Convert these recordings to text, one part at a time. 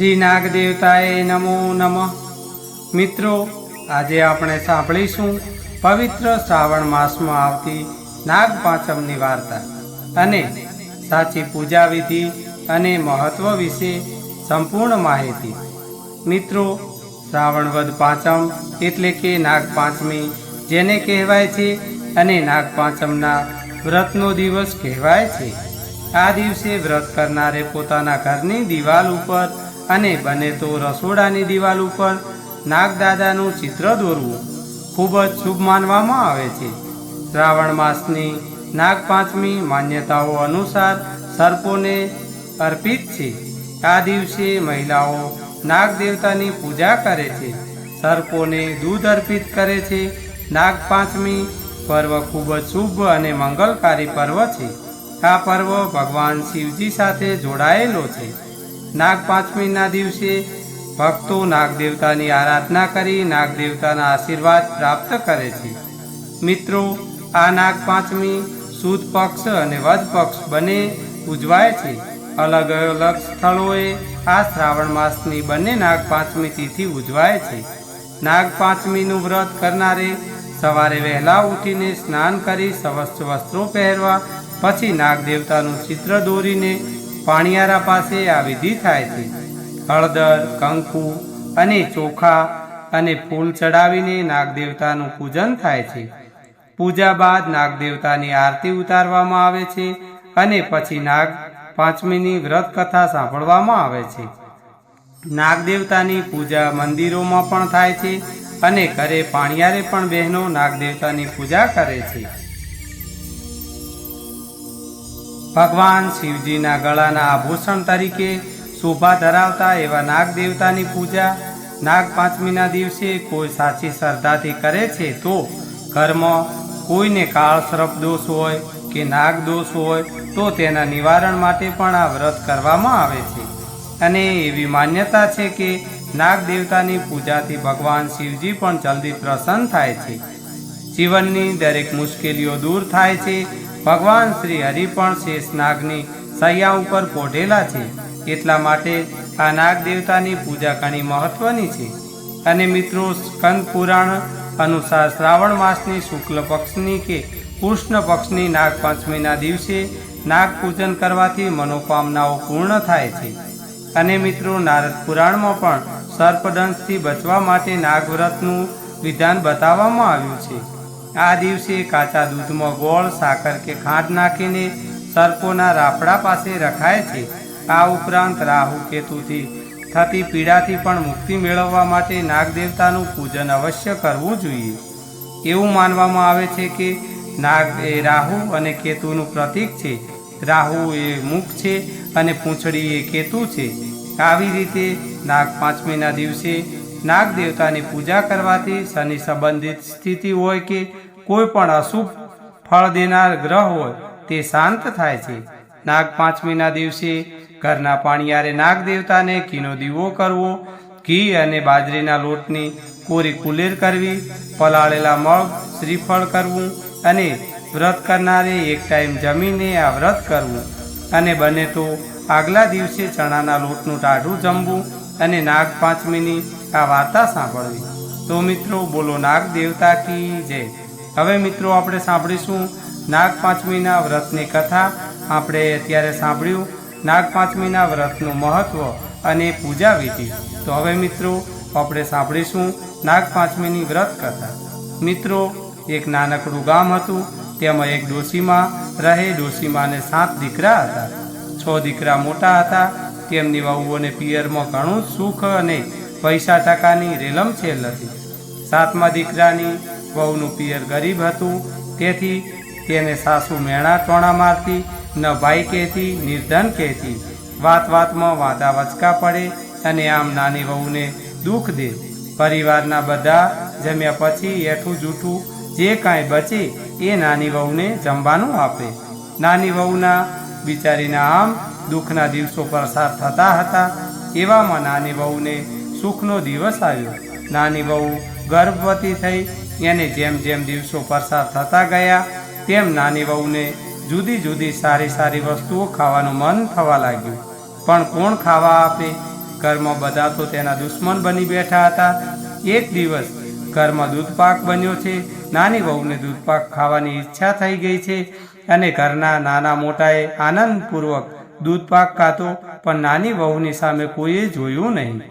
શ્રી નાગદેવતાએ નમો નમઃ. મિત્રો, આજે આપણે સાંભળીશું પવિત્ર શ્રાવણ માસમાં આવતી નાગ પાંચમની વાર્તા અને સાચી પૂજા વિધિ અને મહત્વ વિશે સંપૂર્ણ માહિતી. મિત્રો, શ્રાવણ વદ પાંચમ એટલે કે નાગ પાંચમી જેને કહેવાય છે અને નાગ પાંચમના વ્રતનો દિવસ કહેવાય છે. આ દિવસે વ્રત કરનારે પોતાના ઘરની દિવાલ ઉપર અને બને તો રસોડાની દિવાલ ઉપર નાગદાદાનું ચિત્ર દોરવું ખૂબ જ શુભ માનવામાં આવે છે. શ્રાવણ માસની નાગ પાંચમી માન્યતાઓ અનુસાર સર્પોને અર્પિત છે. આ દિવસે મહિલાઓ નાગ દેવતાની પૂજા કરે છે. સર્પોને દૂધ અર્પિત કરે છે. નાગ પાંચમી પર્વ ખૂબ જ શુભ અને મંગલકારી પર્વ છે. આ પર્વ ભગવાન શિવજી સાથે જોડાયેલો છે. નાગ પાંચમીના દિવસે ભક્તો નાગ દેવતાની આરાધના કરી નાગ દેવતાના આશીર્વાદ પ્રાપ્ત કરે છે. મિત્રો, આ નાગ પાંચમી સુદ પક્ષ અને વધ પક્ષ બંને ઉજવાય છે. અલગ અલગ સ્થળોએ આ શ્રાવણ માસની બંને નાગ પાંચમી તિથિ ઉજવાય છે. નાગ પાંચમીનું વ્રત કરનારે સવારે વહેલા ઉઠીને સ્નાન કરી સ્વસ્થ વસ્ત્રો પહેરવા, પછી નાગ દેવતાનું ચિત્ર દોરીને પાણિયારા પાસે આ વિધિ થાય છે. હળદર, કંકુ અને ચોખા અને ફૂલ ચડાવીને નાગદેવતાનું પૂજન થાય છે. પૂજા બાદ નાગદેવતાની આરતી ઉતારવામાં આવે છે અને પછી નાગ પાંચમીની વ્રત કથા સાંભળવામાં આવે છે. નાગદેવતાની પૂજા મંદિરોમાં પણ થાય છે અને ઘરે પાણિયારે પણ બહેનો નાગદેવતાની પૂજા કરે છે. ભગવાન શિવજીના ગળાના આભૂષણ તરીકે શોભા ધરાવતા એવા નાગ દેવતાની પૂજા નાગ પાંચમીના દિવસે કોઈ સાચી શ્રદ્ધાથી કરે છે તો ઘરમાં કોઈને કાળ શ્રપ દોષ હોય કે નાગ દોષ હોય તો તેના નિવારણ માટે પણ આ વ્રત કરવામાં આવે છે. અને એવી માન્યતા છે કે નાગ દેવતાની પૂજાથી ભગવાન શિવજી પણ જલ્દી પ્રસન્ન થાય છે. જીવનની દરેક મુશ્કેલીઓ દૂર થાય છે ભગવાન શ્રી હરિ પણ શેષ નાગની સૈયા ઉપર પોઢેલા છે. એટલા માટે આ નાગ દેવતાની પૂજા ઘણી મહત્વની છે. અને મિત્રો, સ્કંદ પુરાણ અનુસાર શ્રાવણ માસની શુક્લ પક્ષની કે કૃષ્ણ પક્ષની નાગ પાંચમીના દિવસે નાગ પૂજન કરવાથી મનોકામનાઓ પૂર્ણ થાય છે. અને મિત્રો, નારદ પુરાણમાં પણ સર્પદંશથી બચવા માટે નાગવ્રતનું વિધાન બતાવવામાં આવ્યું છે. આ દિવસે કાચા દૂધમાં ગોળ, સાકર કે ખાંડ નાખીને સર્પોના રાફડા પાસે રખાય છે. આ ઉપરાંત રાહુ કેતુથી થતી પીડાથી પણ મુક્તિ મેળવવા માટે નાગદેવતાનું પૂજન અવશ્ય કરવું જોઈએ. એવું માનવામાં આવે છે કે નાગ એ રાહુ અને કેતુનું પ્રતીક છે. રાહુ એ મુખ છે અને પૂંછડી એ કેતુ છે. આવી રીતે નાગ પાંચમીના દિવસે નાગ દેવતાની પૂજા કરવાથી શનિ સંબંધિત સ્થિતિ હોય કે કોઈ પણ અશુભ ફળ દેનાર ગ્રહ હોય તે શાંત થાય છે. નાગ પાંચમીના દિવસે ઘરના પાણીયારે નાગ દેવતાને ઘીનો દીવો કરવો, ઘી અને બાજરીના લોટની કોરી કુલેર કરવી, પલાળેલા મગ શ્રીફળ કરવું અને વ્રત કરનારે એક ટાઈમ જમીને આ વ્રત કરવું. અને બને તો આગલા દિવસે ચણાના લોટનું ટાઢું જમવું અને નાગ પાંચમીની આ વાર્તા સાંભળવી. તો મિત્રો, બોલો નાગ દેવતા કી જય. હવે મિત્રો આપણે સાંભળીશું નાગ પાંચમીના વ્રતની કથા. આપણે અત્યારે સાંભળ્યું નાગ પાંચમીના વ્રતનું મહત્વ અને પૂજા વિધિ. તો હવે મિત્રો આપણે સાંભળીશું નાગ પાંચમીની વ્રત કથા. મિત્રો, એક નાનકડું ગામ હતું. તેમાં એક ડોશીમાં રહે. ડોશીમાને સાત દીકરા હતા. છ દીકરા મોટા હતા. તેમની વહુઓને પિયરમાં ઘણું સુખ અને પૈસા ટકાની રેલમછેલ હતી. સાતમા દીકરાની વહુનું પિયર ગરીબ હતું. તેથી તેને સાસુ મેણા ટોણા મારતી, ન ભાઈ કહેતી, નિર્ધન કહેતી. વાત વાતમાં વાદા વચકા પડે અને આમ નાની વહુને દુઃખ દે. પરિવારના બધા જમ્યા પછી એઠું જૂઠું જે કાંઈ બચે એ નાની વહુને જમવાનું આપે. નાની વહુના બિચારીના આમ દુઃખના દિવસો પસાર થતા હતા. એવામાં નાની વહુને સુખનો દિવસ આવ્યો. નાની વહુ ગર્ભવતી થઈ એને જેમ જેમ દિવસો પસાર થતા ગયા, તેમ નાની વહુને જુદી જુદી સારી સારી વસ્તુઓ ખાવાનું મન થવા લાગ્યું. પણ કોણ ખાવા આપે? ઘરમાં બધા તો તેના દુશ્મન બની બેઠા હતા. એક દિવસ ઘરમાં દૂધપાક બન્યો છે. નાની વહુને દૂધપાક ખાવાની ઈચ્છા થઈ ગઈ છે અને ઘરના નાના મોટાએ આનંદપૂર્વક દૂધપાક ખાધો, પણ નાની વહુની સામે કોઈએ જોયું નહીં.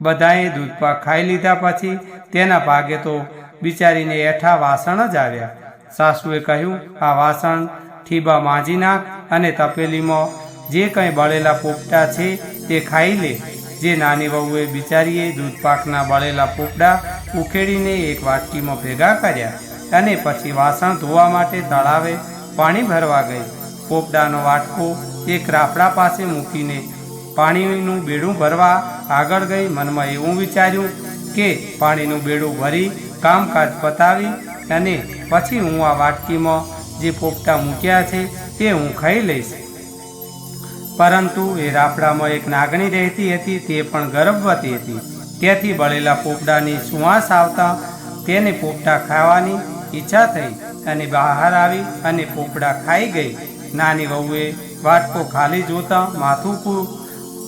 બધાએ દૂધપાક ખાઈ લીધા પછી તેના ભાગે તો બિચારીને એઠા વાસણ જ આવ્યા. સાસુએ કહ્યું, આ વાસણ ઠીબા માંજી નાખ અને તપેલીમાં જે કંઈ બળેલા પોપટા છે તે ખાઈ લે. જે નાની વહુએ બિચારીએ દૂધપાકના બળેલા પોપડા ઉખેડીને એક વાટકીમાં ભેગા કર્યા અને પછી વાસણ ધોવા માટે તળાવે પાણી ભરવા ગઈ. પોપડાનો વાટકો એક રાફડા પાસે મૂકીને પાણીનું બેડું ભરવા આગળ ગઈ. મનમાં એવું વિચાર્યું કે પાણીનું બેડું ભરી કામકાજ પતાવી અને પછી હું આ વાટકીમાં જે પોપટા મૂક્યા છે તે હું ખાઈ લઈશ. પરંતુ એ રાફડામાં એક નાગણી રહેતી હતી, તે પણ ગર્ભવતી હતી. તેથી બળેલા પોપડાની સુવાસ આવતા તેને પોપટા ખાવાની ઈચ્છા થઈ અને બહાર આવી અને પોપડા ખાઈ ગઈ. નાની વહુએ વાટકો ખાલી જોતા માથું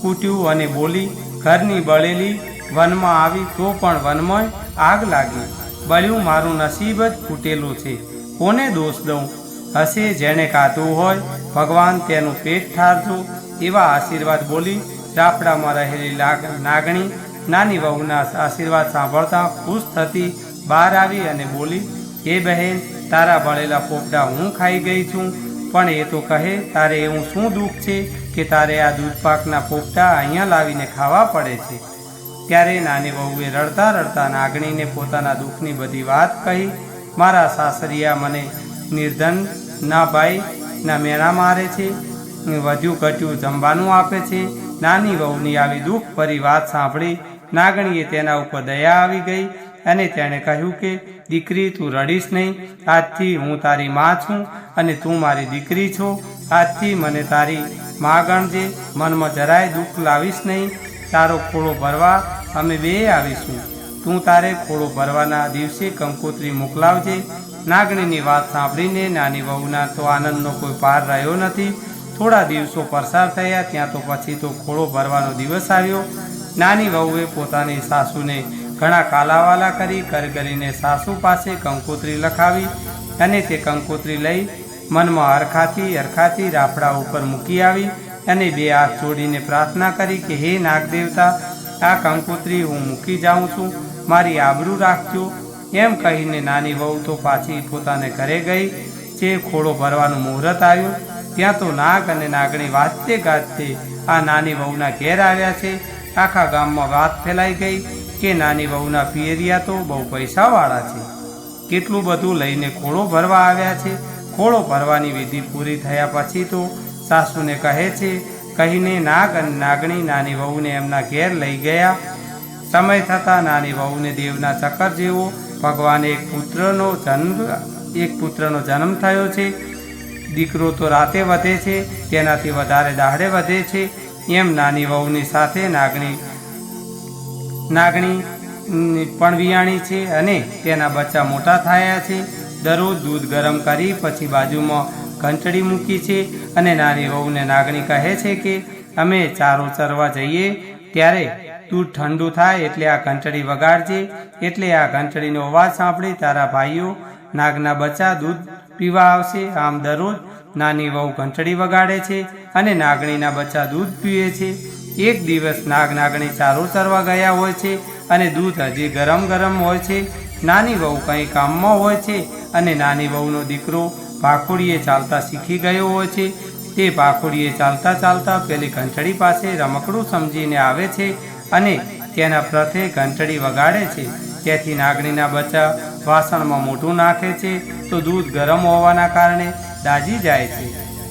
કૂટ્યું અને બોલી, ઘરની બળેલી વનમાં આવી તો પણ વનમાં આગ લાગી. બળ્યું મારું નસીબ જ ફૂટેલું છે. કોને દોષ દઉં? હશે જેણે કાઢવું હોય, ભગવાન તેનું પેટ ઠારજો. એવા આશીર્વાદ બોલી રાફડામાં રહેલી નાગણી, નાની વહુના આશીર્વાદ સાંભળતા ખુશ થતી બહાર આવી અને બોલી એ બહેન, તારા બળેલા પોપડા હું ખાઈ ગઈ છું. પણ એ તો કહે, તારે એવું શું દુઃખ છે કે તારે આ દૂધપાકના પોપટા અહીંયા લાવીને ખાવા પડે છે? ત્યારે નાની વહુએ રડતા રડતા નાગણીને પોતાના દુઃખની બધી વાત કહી, મારા સાસરિયા મને નિર્ધન, ના ભાઈ, ના મેણા મારે છે વધ્યું ઘટ્યું જમવાનું આપે છે. નાની વહુની આવી દુઃખ ભરી વાત સાંભળી નાગણીએ તેના ઉપર દયા આવી ગઈ અને તેણે કહ્યું કે, દીકરી, તું રડીશ નહીં. આજથી હું તારી માં છું અને તું મારી દીકરી છો. આજથી મને તારી માં ગણજે. મનમાં જરાય દુઃખ લાવીશ નહીં. તારો ખોળો ભરવા અમે બે આવીશું. તું તારે ખોળો ભરવાના દિવસે કંકોત્રી મોકલાવજે. નાગણીની વાત સાંભળીને નાની વહુના તો આનંદનો કોઈ પાર રહ્યો નથી. થોડા દિવસો પસાર થયા, ત્યાં તો પછી તો ખોળો ભરવાનો દિવસ આવ્યો. નાની વહુએ પોતાની સાસુને ઘણા કાલાવાલા કરી કર કરીને સાસુ પાસે કંકોત્રી લખાવી અને તે કંકોત્રી લઈ મનમાં હરખાથી અરખાથી રાફડા ઉપર મૂકી આવી અને બે હાથ જોડીને પ્રાર્થના કરી કે, હે નાગદેવતા આ કંકોત્રી હું મૂકી જાઉં છું. મારી આબરૂ રાખજો. એમ કહીને નાની વહુ તો પાછી પોતાને ઘરે ગઈ. જે ખોળો ભરવાનું મુહૂર્ત આવ્યું. ત્યાં તો નાગ અને નાગણી વાજતે ગાજતે આ નાની વહુના ઘેર આવ્યા છે. આખા ગામમાં વાત ફેલાઈ ગઈ કે નાની વહુના પિયરિયા તો બહુ પૈસાવાળા છે. કેટલું બધું લઈને ખોળો ભરવા આવ્યા છે. ખોળો ભરવાની વિધિ પૂરી થયા પછી તો સાસુને કહે છે કહીને નાગ અને નાગણી નાની વહુને એમના ઘેર લઈ ગયા. સમય થતાં નાની વહુને દેવના ચક્કર જેવો ભગવાને એક પુત્રનો જન્મ, એક પુત્રનો જન્મ થયો છે. દીકરો તો રાતે વધે છે, તેનાથી વધારે દાહડે વધે છે. એમ નાની વહુની સાથે નાગણી નાગણી પણ વિયાણી છે અને તેના બચ્ચા મોટા થયા છે. દરરોજ દૂધ ગરમ કરી પછી બાજુમાં ઘંટડી મૂકી છે અને નાની વહુને નાગણી કહે છે કે, અમે ચારો ચરવા જઈએ, ત્યારે દૂધ ઠંડુ થાય એટલે આ ઘંટડી વગાડજે, એટલે આ ઘંટડીનો અવાજ સાંભળી, તારા ભાઈઓ નાગના બચ્ચા દૂધ પીવા આવશે. આમ દરરોજ નાની વહુ ઘંટડી વગાડે છે અને નાગણીના બચ્ચા દૂધ પીએ છે. એક દિવસ નાગ નાગણી ચારો ચરવા ગયા હોય છે અને દૂધ હજી ગરમ ગરમ હોય છે. નાની વહુ કંઈ કામમાં હોય છે અને નાની વહુનો દીકરો ભાખોડીએ ચાલતા શીખી ગયો હોય છે. તે ભાખોડીએ ચાલતા ચાલતા પેલી ઘંટડી પાસે રમકડું સમજીને આવે છે અને તેના પ્રથે ઘંટડી વગાડે છે. તેથી નાગણીના બચ્ચા વાસણમાં મોઢું નાખે છે તો દૂધ ગરમ હોવાના કારણે દાજી જાય છે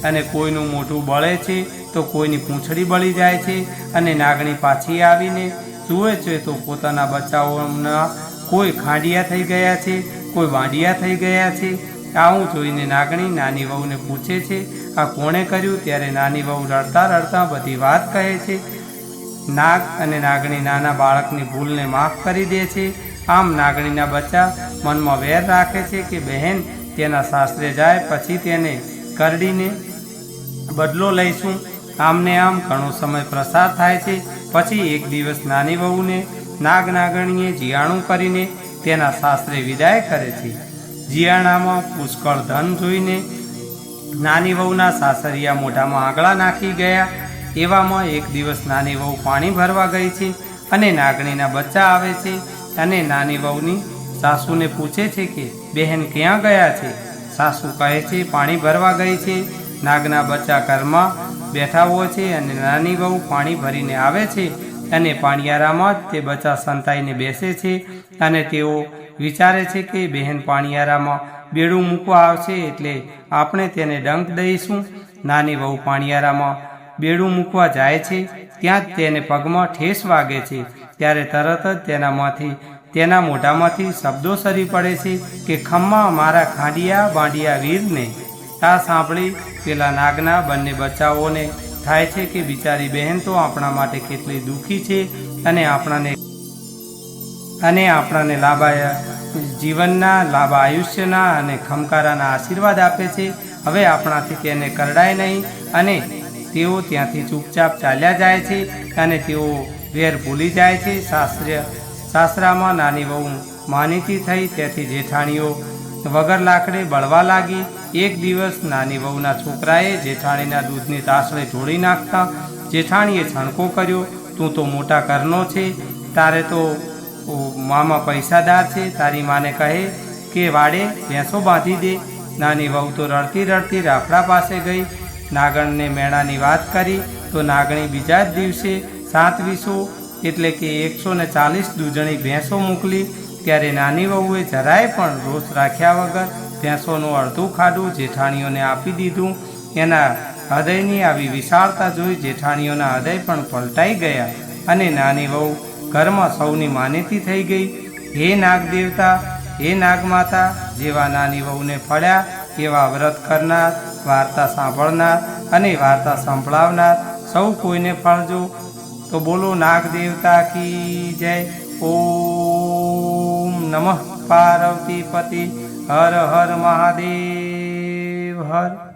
અને કોઈનું મોઢું બળે છે તો કોઈની પૂંછડી બળી જાય છે અને નાગણી પાછી આવીને જુએ છે તો પોતાના બચ્ચાઓના કોઈ ખાંડિયા થઈ ગયા છે, કોઈ વાંડિયા થઈ ગયા છે આવું જોઈને નાગણી નાની વહુને પૂછે છે, આ કોણે કર્યું? ત્યારે નાની વહુ રડતા રડતા બધી વાત કહે છે. નાગ અને નાગણી નાના બાળકની ભૂલને માફ કરી દે છે. આમ નાગણીના બચ્ચા મનમાં વેર રાખે છે કે બહેન, તેના સાસરે જાય, પછી તેને કરડીને બદલો લઈશું. આમને આમ ઘણો સમય પ્રસાર થાય છે. પછી એક દિવસ નાની વહુને નાગ નાગણીએ જીયાણું કરીને તેના સાસરે વિદાય કરે છે. જીયાણામાં પુષ્કળ ધન જોઈને નાની વહુના સાસરિયા મોઢામાં આંગળા નાખી ગયા. એવામાં એક દિવસ નાની વહુ પાણી ભરવા ગઈ છે અને નાગણીના બચ્ચા આવે છે અને નાની વહુની સાસુને પૂછે છે કે, બહેન ક્યાં ગયા છે? સાસુ કહે છે, પાણી ભરવા ગઈ છે. નાગના બચ્ચા ઘરમાં બેઠા હોય છે અને નાની વહુ પાણી ભરીને આવે છે અને પાણીયારામાં તે બચ્ચા સંતાઈને બેસે છે અને તેઓ વિચારે છે કે બહેન પાણીયારામાં બેડું મૂકવા આવશે એટલે આપણે તેને ડંક દઈશું. નાની વહુ પાણીયારામાં બેડું મૂકવા જાય છે, ત્યાં જ તેને પગમાં ઠેસ વાગે છે. ત્યારે તરત જ તેનામાંથી, તેના મોઢામાંથી શબ્દો સરી પડે છે કે, ખમ્મા, મારા ખાંડિયા બાંડિયા વીરને. આ સાંભળી પેલા નાગના બંને બચ્ચાઓને થાય છે કે, બિચારી બહેન તો આપણા માટે કેટલી દુઃખી છે અને આપણાને અને આપણાને લાભા જીવનના લાભ આયુષ્યના અને ખમકારાના આશીર્વાદ આપે છે. હવે આપણાથી તેને કરડાય નહીં અને તેઓ ત્યાંથી ચૂપચાપ ચાલ્યા જાય છે અને તેઓ વેર ભૂલી જાય છે. શાસ્ત્રીય સાસરામાં નાની વહુ માનીતી થઈ તેથી જેઠાણીઓ વગર લાકડે બળવા લાગી. એક દિવસ નાની વહુના છોકરાએ જેઠાણીના દૂધની તાસળે જોડી નાખતા જેઠાણીએ છણકો કર્યો, તું તો મોટા ઘરનો છે. તારે તો મામા પૈસાદાર છે, તારી માને કહે કે વાડે ભેંસો બાંધી દે. નાની વહુ તો રડતી રડતી રાફડા પાસે ગઈ. નાગણને મેળાની વાત કરી તો નાગણી બીજા જ દિવસે સાત વીસો એટલે કે એકસો ને ચાલીસ દૂજણી ભેંસો મોકલી. ત્યારે નાની વહુએ જરાય પણ રોષ રાખ્યા વગર ભેંસોનું અડધું ખાડું જેઠાણીઓને આપી દીધું. એના હૃદયની આવી વિશાળતા જોઈ જેઠાણીઓના હૃદય પણ પલટાઈ ગયા અને નાની વહુ ઘરમાં સૌની માનીતી થઈ ગઈ. હે નાગ દેવતા હે નાગમાતા, જેવા નાની વહુને ફળ્યા, એવા વ્રત કરનાર, વાર્તા સાંભળનાર અને વાર્તા સંભળાવનાર સૌ કોઈને ફળજો. તો બોલો નાગ દેવતા કી જય. ઓમ નમઃ પાર્વતી પતિ હર હર મહાદેવ હર.